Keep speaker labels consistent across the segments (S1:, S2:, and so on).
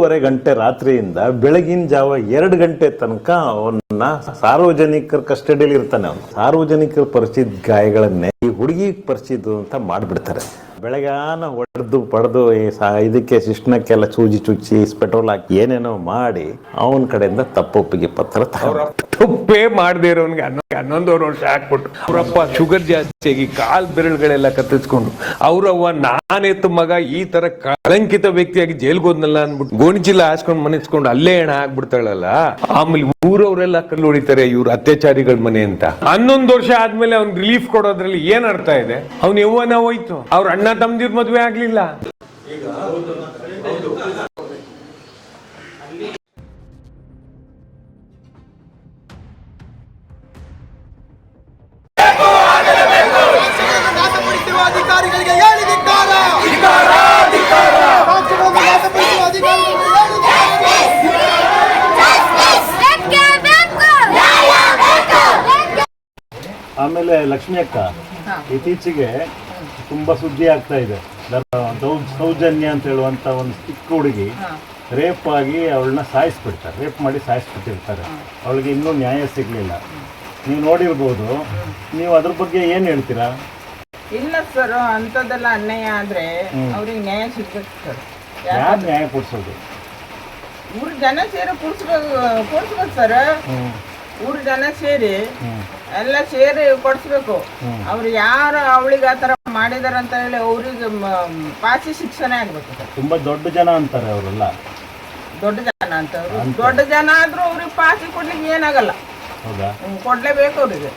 S1: ಹನ್ನೆರಡೂವರೆ ಗಂಟೆ ರಾತ್ರಿಯಿಂದ ಬೆಳಗಿನ ಜಾವ ಎರಡು ಗಂಟೆ ತನಕ ಅವನ್ನ ಸಾರ್ವಜನಿಕರ ಕಸ್ಟಡಿಯಲ್ಲಿ ಇರ್ತಾನೆ ಅವನು. ಸಾರ್ವಜನಿಕರ ಪರಿಚಿತ ಗಾಯಗಳನ್ನೇ ಈ ಹುಡುಗಿ ಪರಿಚಿತ ಅಂತ ಮಾಡಿಬಿಡ್ತಾರೆ. ಬೆಳಗಾನ ಹೊಡೆದು ಪಡೆದು ಇದಕ್ಕೆ ಶಿಷ್ಣಕ್ಕೆಲ್ಲ ಚೂಜಿ ಚುಚ್ಚಿ ಪೆಟ್ರೋಲ್ ಹಾಕಿ ಏನೇನೋ ಮಾಡಿ ಅವನ ಕಡೆಯಿಂದ ತಪ್ಪೊಪ್ಪಿಗೆ ಪತ್ರ
S2: ತಪ್ಪೇ ಮಾಡದೇ ಇರೋನ್ಗೆ ಹನ್ನೊಂದು ಹನ್ನೊಂದುವರೆ ವರ್ಷ ಹಾಕ್ಬಿಟ್ಟು ಅವರಪ್ಪ ಶುಗರ್ ಜಾಸ್ತಿ ಆಗಿ ಕಾಲ್ ಬೆರಳುಗಳೆಲ್ಲ ಕತ್ತಿಸ್ಕೊಂಡು ಅವ್ರವ್ವ ನಾನೆತ್ತು ಮಗ ಈ ತರ ಕಳಂಕಿತ ವ್ಯಕ್ತಿಯಾಗಿ ಜೈಲ್ಗೆ ಹೋದ್ನಲ್ಲ ಅನ್ಬಿಟ್ಟು ಗೋಣಿಚೀಲ ಹಾಸ್ಕೊಂಡು ಮನೆಸ್ಕೊಂಡು ಅಲ್ಲೇ ಹೆಣ ಆಗ್ಬಿಡ್ತಾಳಲ್ಲ? ಆಮೇಲೆ ಊರವರೆಲ್ಲ ಕಲ್ಲು ಹೊಡಿತಾರೆ ಇವ್ರ ಅತ್ಯಾಚಾರಿಗಳ ಮನೆ ಅಂತ. ಹನ್ನೊಂದು ವರ್ಷ ಆದ್ಮೇಲೆ ಅವ್ನ್ ರಿಲೀಫ್ ಕೊಡೋದ್ರಲ್ಲಿ ಏನ್ ಅರ್ಥ ಇದೆ? ಅವ್ನ ಯವ್ವನ ಹೋಯ್ತು. ಅವ್ರ ಅಣ್ಣ ತಮ್ಮದಿರ್ ಮದ್ವೆ ಆಗ್ಲಿಲ್ಲ.
S1: ಆಮೇಲೆ ಲಕ್ಷ್ಮಿ ಅಕ್ಕ ಇತ್ತೀಚೆಗೆ ತುಂಬಾ ಸುದ್ದಿ ಆಗ್ತಾ ಇದೆ. ಸೌಜನ್ಯ ಅಂತ ಹೇಳುವಂತ ಒಂದು ಚಿಕ್ಕ ಹುಡುಗಿ ರೇಪ್ ಆಗಿ ಅವಳನ್ನ ಸಾಯಿಸ್ಬಿಡ್ತಾರೆ. ರೇಪ್ ಮಾಡಿ ಸಾಯಿಸ್ಬಿಟ್ಟಿರ್ತಾರೆ. ಅವಳಿಗೆ ಇನ್ನೂ ನ್ಯಾಯ ಸಿಗ್ಲಿಲ್ಲ. ನೀವು ನೋಡಿರ್ಬೋದು. ನೀವು ಅದ್ರ ಬಗ್ಗೆ ಏನ್ ಹೇಳ್ತೀರಾ?
S3: ಇಲ್ಲ ಸರ್ ಅಂಥದ್ದೆಲ್ಲ ಅನ್ಯಾಯ ಆದ್ರೆ ಅವ್ರಿಗೆ ನ್ಯಾಯ ಸಿಗ್ಬೇಕು ಸರ್
S1: ಯಾರು ನ್ಯಾಯ ಕೊಡ್ಸೋದು?
S3: ಊರು ಜನ ಸೇರಿ ಕೊಡ್ಸ್ಬೇಕು ಕೊಡ್ಸ್ಬೇಕು ಸರ್ ಊರು ಜನ ಸೇರಿ ಎಲ್ಲ ಸೇರಿ ಕೊಡಿಸ್ಬೇಕು. ಅವ್ರು ಯಾರು ಅವಳಿಗೆ ಆ ಥರ ಮಾಡಿದಾರೆ ಅಂತ ಹೇಳಿ ಅವ್ರಿಗೆ ಪಾಸಿ ಶಿಕ್ಷಣ ಆಗ್ಬೇಕು. ಸರ್
S1: ತುಂಬಾ ದೊಡ್ಡ ಜನ ಅಂತಾರೆ ಅವರೆಲ್ಲ.
S3: ದೊಡ್ಡ ಜನ ಅಂತ ಅವ್ರು ದೊಡ್ಡ ಜನ ಆದ್ರೂ ಅವ್ರಿಗೆ ಪಾಸಿ ಕೊಡ್ಲಿಕ್ಕೆ ಏನಾಗಲ್ಲ.
S1: ಹೌದಾ?
S3: ಹ್ಮ್, ಕೊಡ್ಲೇಬೇಕು ಅವ್ರಿಗೆ.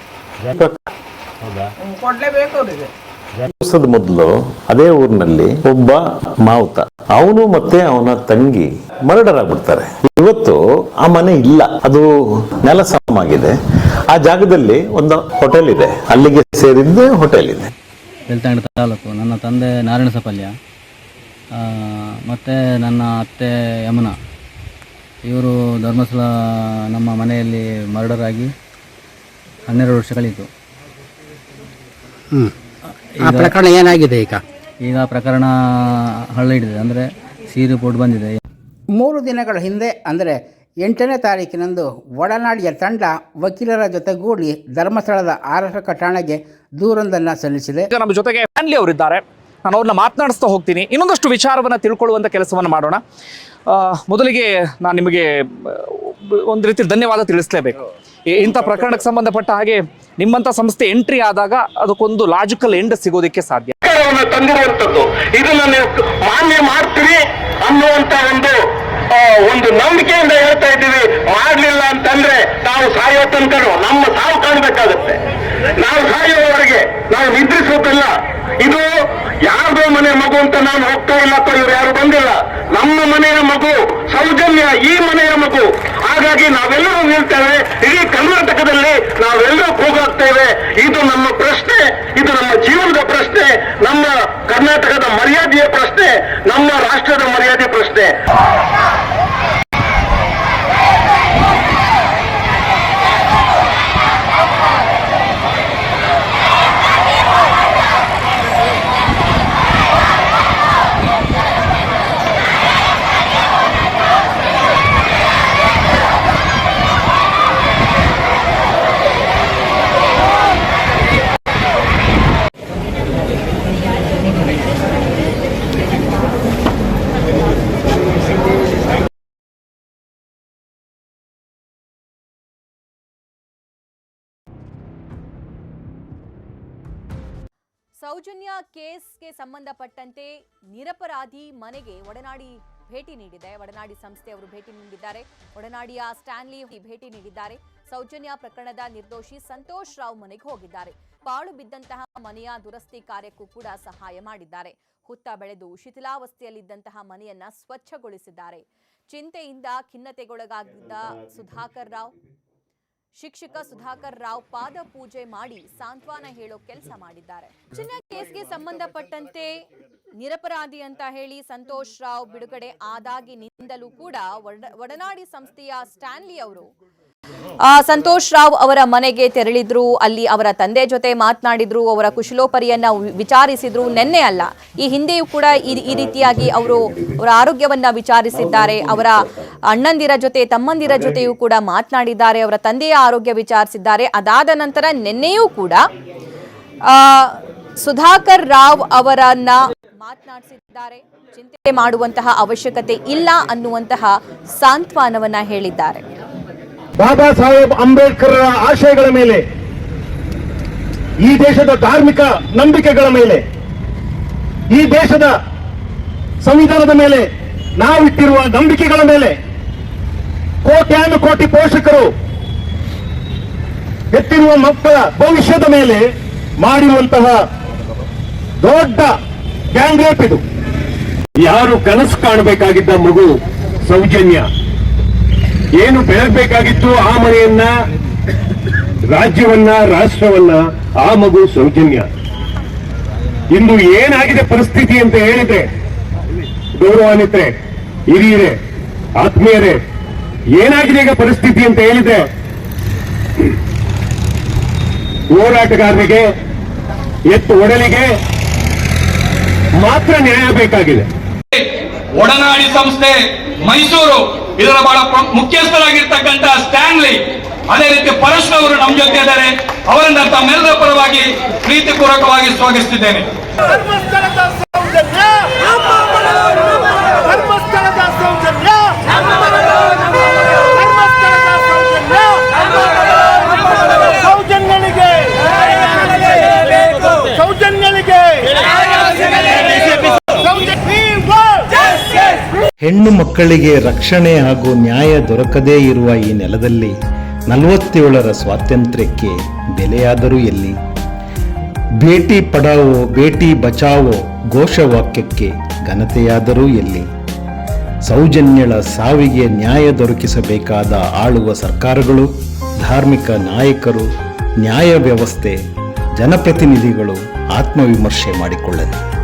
S1: ಹೌದಾ?
S3: ಕೊಡ್ಲೇಬೇಕು ಅವ್ರಿಗೆ.
S1: ದಿವಸದ ಮೊದಲು ಅದೇ ಊರಿನಲ್ಲಿ ಒಬ್ಬ ಮಾವುತ. ಅವನು ಮತ್ತೆ ಅವನ ತಂಗಿ ಮರ್ಡರ್ ಆಗ್ಬಿಡ್ತಾರೆ ಇವತ್ತು ಆ ಮನೆ ಇಲ್ಲ. ಅದು ನೆಲ ಸಮಾಗಿದೆ ಆ ಜಾಗದಲ್ಲಿ ಒಂದು ಹೋಟೆಲ್ ಇದೆ. ಅಲ್ಲಿಗೆ ಸೇರಿದ್ದ ಹೋಟೆಲ್ ಇದೆ.
S4: ತಾಲೂಕು. ನನ್ನ ತಂದೆ ನಾರಾಯಣ ಸಪಲ್ಯ. ಮತ್ತು ನನ್ನ ಅತ್ತೆ ಯಮುನಾ. ಇವರು ಧರ್ಮಸ್ಥಳ ನಮ್ಮ ಮನೆಯಲ್ಲಿ ಮರ್ಡರ್ ಆಗಿ ಹನ್ನೆರಡು ವರ್ಷಗಳಿತ್ತು
S5: ಆ ಪ್ರಕರಣ ಏನಾಗಿದೆ ಈಗ?
S4: ಈಗ ಪ್ರಕರಣ ಹಳ್ಳಿಡಿದೆ ಅಂದರೆ ಸಿ ರಿಪೋರ್ಟ್ ಬಂದಿದೆ.
S5: ಮೂರು ದಿನಗಳ ಹಿಂದೆ ಅಂದರೆ ಎಂಟನೇ ತಾರೀಕಿನಂದು ಒಡನಾಡಿಯ ತಂಡ ವಕೀಲರ ಜೊತೆಗೂಡಿ ಧರ್ಮಸ್ಥಳದ ಆರಕ್ಷಕ ಠಾಣೆಗೆ ದೂರೊಂದನ್ನು ಸಲ್ಲಿಸಿದೆ.
S6: ಈಗ ನಮ್ಮ ಜೊತೆಗೆ ಫ್ಯಾನ್ಲಿ ಅವರಿದ್ದಾರೆ. ನಾನು ಅವ್ರನ್ನ ಮಾತನಾಡಿಸ್ತಾ ಹೋಗ್ತೀನಿ. ಇನ್ನೊಂದಷ್ಟು ವಿಚಾರವನ್ನು ತಿಳ್ಕೊಳ್ಳುವಂಥ ಕೆಲಸವನ್ನು ಮಾಡೋಣ. ಆ, ಮೊದಲಿಗೆ ನಾನು ನಿಮಗೆ ಆ, ಒಂದು ರೀತಿ ಧನ್ಯವಾದ ತಿಳಿಸ್ಲೇಬೇಕು. ಇಂಥ ಪ್ರಕರಣಕ್ಕೆ ಸಂಬಂಧಪಟ್ಟ ಹಾಗೆ ನಿಮ್ಮಂಥ ಸಂಸ್ಥೆ ಎಂಟ್ರಿ ಆದಾಗ ಅದಕ್ಕೊಂದು ಲಾಜಿಕಲ್ ಎಂಡ್ ಸಿಗೋದಕ್ಕೆ ಸಾಧ್ಯ.
S7: ತಂದಿರುವಂತದ್ದು. ಇದನ್ನ ನೀವು ಮಾನ್ಯ ಮಾಡ್ತೀರಿ ಅನ್ನುವಂತ ಒಂದು ಒಂದು ನಂಬಿಕೆಯಿಂದ ಹೇಳ್ತಾ ಇದ್ದೀವಿ. ಮಾಡ್ಲಿಲ್ಲ ಅಂತಂದ್ರೆ ನಾವು ಸಾಯೋ ತನಕನು ನಮ್ಮ ಸಾವು ಕಾಣಬೇಕಾಗುತ್ತೆ. ನಾವು ಸಾಯೋವರೆಗೆ ನಾವು ನಿದ್ರಿಸೋದಿಲ್ಲ ಇದು ಯಾರ್ದೋ ಮನೆ ಮಗು ಅಂತ ನಾನು ಹೋಗ್ತಾ ಇಲ್ಲ ಅಥವಾ ಇವ್ರು ಯಾರು ಬಂದಿಲ್ಲ. ನಮ್ಮ ಮನೆಯ ಮಗು, ಸೌಜನ್ಯ ಈ ಮನೆಯ ಮಗು. ಹಾಗಾಗಿ ನಾವೆಲ್ಲರೂ ನಿಲ್ತೇವೆ ಇಡೀ ಕರ್ನಾಟಕದಲ್ಲಿ ನಾವೆಲ್ಲರೂ ಕೂಗಾಗ್ತೇವೆ ಇದು ನಮ್ಮ ಪ್ರಶ್ನೆ, ಇದು ನಮ್ಮ ಜೀವನದ ಪ್ರಶ್ನೆ, ನಮ್ಮ ಕರ್ನಾಟಕದ ಮರ್ಯಾದೆಯ ಪ್ರಶ್ನೆ, ನಮ್ಮ ರಾಷ್ಟ್ರದ ಮರ್ಯಾದೆ ಪ್ರಶ್ನೆ.
S8: ಸೌಜನ್ಯ ಕೇಸ್ಗೆ ಸಂಬಂಧಪಟ್ಟಂತೆ ನಿರಪರಾಧಿ ಮನೆಗೆ ಒಡನಾಡಿ ಭೇಟಿ ನೀಡಿದೆ. ಒಡನಾಡಿ ಸಂಸ್ಥೆಯವರು ಭೇಟಿ ನೀಡಿದ್ದಾರೆ. ಒಡನಾಡಿಯ ಸ್ಟ್ಯಾನ್ಲಿ ಭೇಟಿ ನೀಡಿದ್ದಾರೆ. ಸೌಜನ್ಯ ಪ್ರಕರಣದ ನಿರ್ದೋಷಿ ಸಂತೋಷ್ ರಾವ್ ಮನೆಗೆ ಹೋಗಿದ್ದಾರೆ. ಪಾಳು ಬಿದ್ದಂತಹ ಮನೆಯ ದುರಸ್ತಿ ಕಾರ್ಯಕ್ಕೂ ಕೂಡ ಸಹಾಯ ಮಾಡಿದ್ದಾರೆ. ಹುತ್ತ ಬೆಳೆದು ಶಿಥಿಲಾವಸ್ಥೆಯಲ್ಲಿದ್ದಂತಹ ಮನೆಯನ್ನ ಸ್ವಚ್ಛಗೊಳಿಸಿದ್ದಾರೆ. ಚಿಂತೆಯಿಂದ ಖಿನ್ನತೆಗೊಳಗಾಗಿದ್ದ ಸುಧಾಕರ್ ರಾವ್ ಶಿಕ್ಷಕ ಸುಧಾಕರ್ ರಾವ್ ಪಾದ ಪೂಜೆ ಮಾಡಿ ಸಾಂತ್ವನ ಹೇಳೋ ಕೆಲಸ ಮಾಡಿದ್ದಾರೆ. ಚಿನ್ನ ಕೇಸ್ಗೆ ಸಂಬಂಧಪಟ್ಟಂತೆ ನಿರಪರಾಧಿ ಅಂತ ಹೇಳಿ ಸಂತೋಷ್ ರಾವ್ ಬಿಡುಗಡೆ ಆದಾಗಿನಿಂದಲೂ ಕೂಡ ಒಡ- ಒಡನಾಡಿ ಸಂಸ್ಥೆಯ ಸ್ಟ್ಯಾನ್ಲಿ ಅವರು ಸಂತೋಷ್ ರಾವ್ ಅವರ ಮನೆಗೆ ತೆರಳಿದ್ರು, ಅಲ್ಲಿ ಅವರ ತಂದೆ ಜೊತೆ ಮಾತನಾಡಿದ್ರು, ಅವರ ಕುಶಲೋಪರಿಯನ್ನ ವಿಚಾರಿಸಿದ್ರು. ನಿನ್ನೆ ಅಲ್ಲ, ಈ ಹಿಂದೆಯೂ ಕೂಡ ಈ ರೀತಿಯಾಗಿ ಅವರು ಅವರ ಆರೋಗ್ಯವನ್ನ ವಿಚಾರಿಸಿದ್ದಾರೆ. ಅವರ ಅಣ್ಣಂದಿರ ಜೊತೆ, ತಮ್ಮಂದಿರ ಜೊತೆಯೂ ಕೂಡ ಮಾತನಾಡಿದ್ದಾರೆ, ಅವರ ತಂದೆಯ ಆರೋಗ್ಯ ವಿಚಾರಿಸಿದ್ದಾರೆ. ಅದಾದ ನಂತರ ನಿನ್ನೆಯೂ ಕೂಡ ಸುಧಾಕರ್ ರಾವ್ ಅವರನ್ನ ಮಾತನಾಡಿಸಿದ್ದಾರೆ. ಚಿಂತೆ ಮಾಡುವಂತಹ ಅವಶ್ಯಕತೆ ಇಲ್ಲ ಅನ್ನುವಂತಹ ಸಾಂತ್ವನವನ್ನ ಹೇಳಿದ್ದಾರೆ.
S9: ಬಾಬಾ ಸಾಹೇಬ್ ಅಂಬೇಡ್ಕರ್ ಆಶಯಗಳ ಮೇಲೆ, ಈ ದೇಶದ ಧಾರ್ಮಿಕ ನಂಬಿಕೆಗಳ ಮೇಲೆ, ಈ ದೇಶದ ಸಂವಿಧಾನದ ಮೇಲೆ ನಾವಿಟ್ಟಿರುವ ನಂಬಿಕೆಗಳ ಮೇಲೆ ಕೋಟ್ಯಾನು ಕೋಟಿ ಪೋಷಕರು ಎತ್ತಿರುವ ಮಕ್ಕಳ ಭವಿಷ್ಯದ ಮೇಲೆ ಮಾಡಿರುವಂತಹ ದೊಡ್ಡ ಗ್ಯಾಂಗ್ರೇಪ್ ಇದು. ಯಾರು ಕನಸು ಕಾಣಬೇಕಾಗಿದ್ದ ಮಗು ಸೌಜನ್ಯ. ಏನು ಬೆಳಗಬೇಕಾಗಿತ್ತು ಆ ಮನೆಯನ್ನ, ರಾಜ್ಯವನ್ನ, ರಾಷ್ಟ್ರವನ್ನ, ಆ ಮಗು ಸೌಜನ್ಯ. ಇಂದು ಏನಾಗಿದೆ ಪರಿಸ್ಥಿತಿ ಅಂತ ಹೇಳಿದ್ರೆ, ಗೌರವಾನ್ವಿತರೆ, ಹಿರಿಯರೇ, ಆತ್ಮೀಯರೇ, ಏನಾಗಿದೆ ಈಗ ಪರಿಸ್ಥಿತಿ ಅಂತ ಹೇಳಿದ್ರೆ, ಹೋರಾಟಗಾರರಿಗೆ, ಎತ್ತು ಒಡಲಿಗೆ ಮಾತ್ರ ನ್ಯಾಯ ಬೇಕಾಗಿದೆ.
S10: ಒಡನಾಡಿ ಸಂಸ್ಥೆ ಮೈಸೂರು. ಇದರ ಬಹಳ ಮುಖ್ಯಸ್ಥರಾಗಿರ್ತಕ್ಕಂಥ ಸ್ಟ್ಯಾನ್ಲಿ, ಅದೇ ರೀತಿ ಪರಶು ಅವರು ನಮ್ಮ ಜೊತೆ ಇದ್ದಾರೆ. ಅವರನ್ನ ತಮ್ಮೆಲ್ಲರ ಪರವಾಗಿ ಪ್ರೀತಿಪೂರ್ವಕವಾಗಿ ಸ್ವಾಗತಿಸಿದ್ದೇನೆ
S11: ಧರ್ಮಸ್ಥಳದ ಸೌಜನ್ಯ ಧರ್ಮಸ್ಥಳದ ಸೌಜನ್ಯ ಧರ್ಮಸ್ಥಳದ Soujanya ಸೌಜನ್ಯನಿಗೆ ಸೌಜನ್ಯನಿಗೆ Soujanya We want justice.
S1: ಹೆಣ್ಣು ಮಕ್ಕಳಿಗೆ ರಕ್ಷಣೆ ಹಾಗೂ ನ್ಯಾಯ ದೊರಕದೇ ಇರುವ ಈ ನೆಲದಲ್ಲಿ ನಲವತ್ತೇಳರ ಸ್ವಾತಂತ್ರ್ಯಕ್ಕೆ ಬೆಲೆಯಾದರೂ ಎಲ್ಲಿ? ಬೇಟಿ ಪಡಾವೋ ಬೇಟಿ ಬಚಾವೋ ಘೋಷವಾಕ್ಯಕ್ಕೆ ಘನತೆಯಾದರೂ ಎಲ್ಲಿ? ಸೌಜನ್ಯಳ ಸಾವಿಗೆ ನ್ಯಾಯ ದೊರಕಿಸಬೇಕಾದ ಆಳುವ ಸರ್ಕಾರಗಳು, ಧಾರ್ಮಿಕ ನಾಯಕರು, ನ್ಯಾಯ ವ್ಯವಸ್ಥೆ, ಜನಪ್ರತಿನಿಧಿಗಳು ಆತ್ಮವಿಮರ್ಶೆ ಮಾಡಿಕೊಳ್ಳಲಿ.